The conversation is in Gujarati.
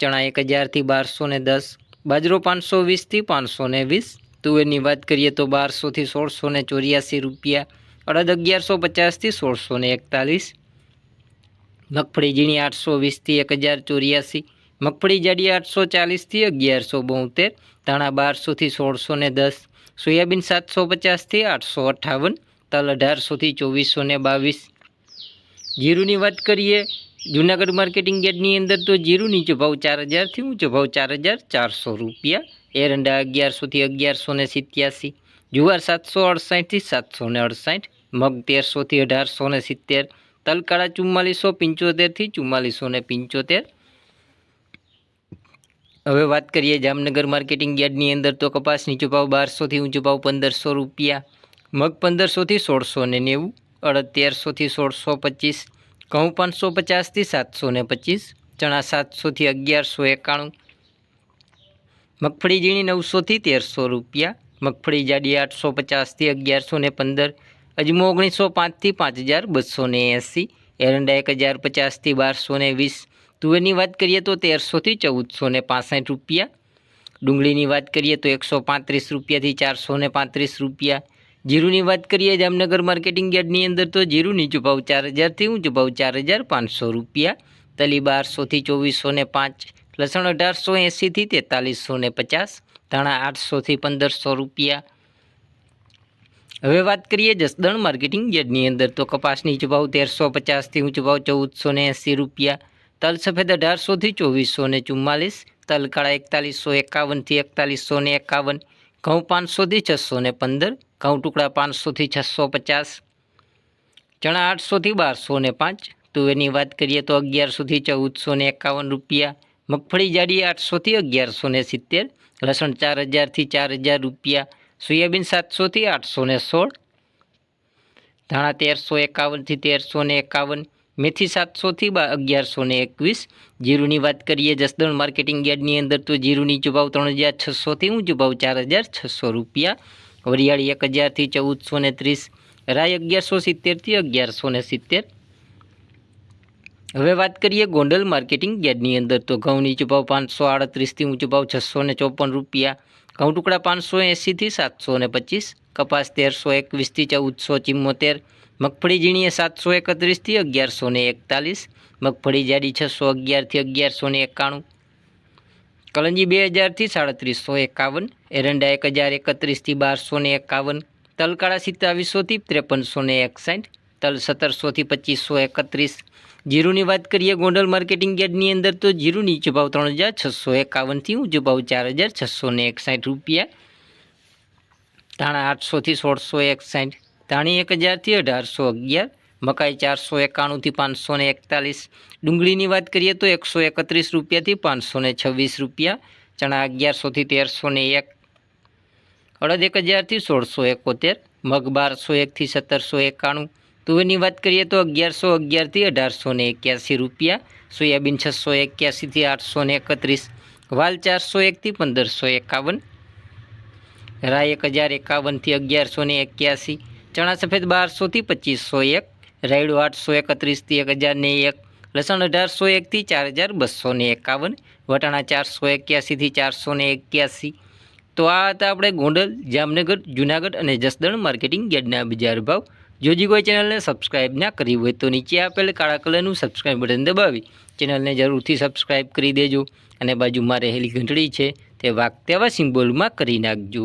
ચણા એક હજારથી બારસો ને દસ, બાજરો પાંચસો વીસથી પાંચસો ને વીસ. તુવેરની વાત કરીએ તો બારસોથી સોળસો ને ચોર્યાસી રૂપિયા, અડદ અગિયારસો પચાસથી સોળસો ને એકતાલીસ. મગફળી ઝીણી આઠસો વીસથી એક હજાર ચોર્યાસી. મગફળી જાડી આઠસો ચાલીસથી અગિયારસો બોતેર ધાણા બારસોથી સોળસો ને દસ. સોયાબીન સાતસો પચાસથી આઠસો અઠ્ઠાવન તલ અઢારસોથી ચોવીસો ને બાવીસ. જીરુની વાત કરીએ જુનાગઢ માર્કેટિંગ યાર્ડની અંદર તો જીરું નીચો ભાવ ચાર હજારથી ઊંચો ભાવ ચાર હજાર ચારસો રૂપિયા, એરંડા અગિયારસોથી અગિયારસો ને સિત્યાસી, જુવાર સાતસો અડસાઠથી સાતસો ને અડસાઠ, મગ તેરસોથી અઢારસો ને સિત્તેર, તલકાળા ચુમ્માલીસો પંચોતેરથી ચુમ્માલીસો ને પંચોતેર. હવે વાત કરીએ જામનગર માર્કેટિંગ યાર્ડની અંદર તો કપાસ નીચો ભાવ બારસોથી ઊંચો ભાવ પંદરસો રૂપિયા, મગ પંદરસોથી સોળસો ને નેવું અડતેરસોથી સોળસો પચીસ ઘઉં પાંચસો પચાસથી સાતસો ને પચીસ, ચણા સાતસોથી અગિયારસો એકાણું, મગફળી ઝીણી નવસોથી તેરસો રૂપિયા, મગફળી જાડી આઠસો પચાસથી અગિયારસો ને પંદર, અજમો ઓગણીસો પાંચથી પાંચ હજાર બસો ને એંસી, એરંડા એક હજાર પચાસથી બારસો ને વીસ, તુવેરની વાત કરીએ તો તેરસોથી ચૌદસો ને પાસઠ રૂપિયા, ડુંગળીની વાત કરીએ તો એકસો પાંત્રીસ રૂપિયાથી ચારસો ને પાંત્રીસ રૂપિયા જીરુની વાત કરીએ, જામનગર માર્કેટિંગ યાર્ડની અંદર તો જીરું નીચું ભાવ ચાર હજારથી ઊંચું ભાવ ચાર હજાર પાંચસો રૂપિયા, તલી બારસોથી ચોવીસો ને પાંચ, લસણ અઢારસો એંસીથી તેતાલીસો ને પચાસ, ધાણા આઠસોથી પંદરસો રૂપિયા. હવે વાત કરીએ જસદણ માર્કેટિંગ યાર્ડની અંદર તો કપાસ નીચો તેરસો પચાસથી ઊંચો ભાવ ચૌદસો ને એંસી રૂપિયા, તલ સફેદ અઢારસોથી ચોવીસો ને ચુમ્માલીસ, તલ એકતાલીસો એકાવનથી એકતાલીસો ને એકાવન, ઘઉં પાંચસોથી છસો ને પંદર ઘઉં ટુકડા પાંચસોથી છસો પચાસ, ચણા આઠસોથી બારસો ને પાંચ. તુવેરની વાત કરીએ તો અગિયારસોથી ચૌદસો ને એકાવન રૂપિયા, મગફળી જાડી આઠસોથી અગિયારસો ને સિત્તેર, લસણ ચાર હજારથી ચાર હજાર રૂપિયા, સોયાબીન સાતસોથી આઠસો ને સોળ, ધાણા તેરસો એકાવનથી તેરસો ને એકાવન, મેથી સાતસોથી બા અગિયારસો ને એકવીસ. જીરુની વાત કરીએ જસદણ માર્કેટિંગ યાર્ડની અંદર તો જીરું નીચો ભાવ ત્રણ હજાર છસોથી ઊંચો ભાવ ચાર હજાર છસો રૂપિયા. વરિયાળી એક હજારથી ચૌદસો ને ત્રીસ, રાય અગિયારસો સિત્તેરથી અગિયારસો ને સિત્તેર. હવે વાત કરીએ ગોંડલ માર્કેટિંગ યાર્ડની અંદર. તો ઘઉં નીચો પાંચસો આડત્રીસથી ઊંચો ભાવ છસો ને ચોપન રૂપિયા. ઘઉં ટુકડા પાંચસો એંસીથી સાતસો ને પચીસ. કપાસ તેરસો એકવીસથી ચૌદસો ચિમ્મોતેર. મગફળી ઝીણીએ સાતસો એકત્રીસથી અગિયારસો ને એકતાલીસ. મગફળી જાડી છસો અગિયારથી અગિયારસો ને એકાણું. કલંજી બે હજારથી સાડત્રીસો એકાવન, એરંડા એક હજાર એકત્રીસથી બારસો ને એકાવન, તલકાળા સિત્તાવીસોથી ત્રેપનસો ને એકસાઠ, તલ સત્તરસોથી પચીસો એકત્રીસ. જીરુની વાત કરીએ ગોંડલ માર્કેટિંગ યાર્ડની અંદર તો જીરું નીચો ભાવ ત્રણ હજાર છસો એકાવનથી ઊંચો ભાવ ચાર હજાર છસો ને એકસાઠ રૂપિયા. ધાણા આઠસોથી સોળસો એકસાઠ, ધાણી એક હજારથી અઢારસો અગિયાર મકાઈ ચારસો એકાણુંથી પાંચસો ને એકતાલીસ. ડુંગળીની વાત કરીએ તો એકસો એકત્રીસ રૂપિયાથી પાંચસો ને છવ્વીસ રૂપિયા, ચણા અગિયારસોથી તેરસો ને એક. અડદ એક હજારથી સોળસો એકોતેર, મગ બારસો એકથી સત્તરસો એકાણું. તુવેરની વાત કરીએ તો અગિયારસો અગિયારથી અઢારસો ને એક્યાસી રૂપિયા, સોયાબીન છસો એક્યાસીથી આઠસો ને એકત્રીસ, વાલ ચારસો એકથી પંદરસો એકાવન રાય એક હજાર એકાવનથી અગિયારસો ને એક્યાસી, ચણા સફેદ બારસોથી પચીસો એક રાયડો આઠસો એકત્રીસથી એક હજારને એક, લસણ અઢારસો એકથી ચાર હજાર બસોને એકાવન, વટાણા ચારસો એક્યાસીથી ચારસો એક્યાસી. તો આ હતા આપણે ગોંડલ, જામનગર, જુનાગઢ અને જસદણ માર્કેટિંગ યાર્ડના બજાર ભાવ. જો હજી કોઈ ચેનલને સબસ્ક્રાઇબ ના કરી હોય તો નીચે આપેલ કાળા કલરનું સબસ્ક્રાઇબ બટન દબાવી. ચેનલને જરૂરથી સબસ્ક્રાઇબ કરી દેજો અને બાજુમાં રહેલી ઘંટડી છે તે વાગતેવા સિમ્બોલમાં કરી નાખજો.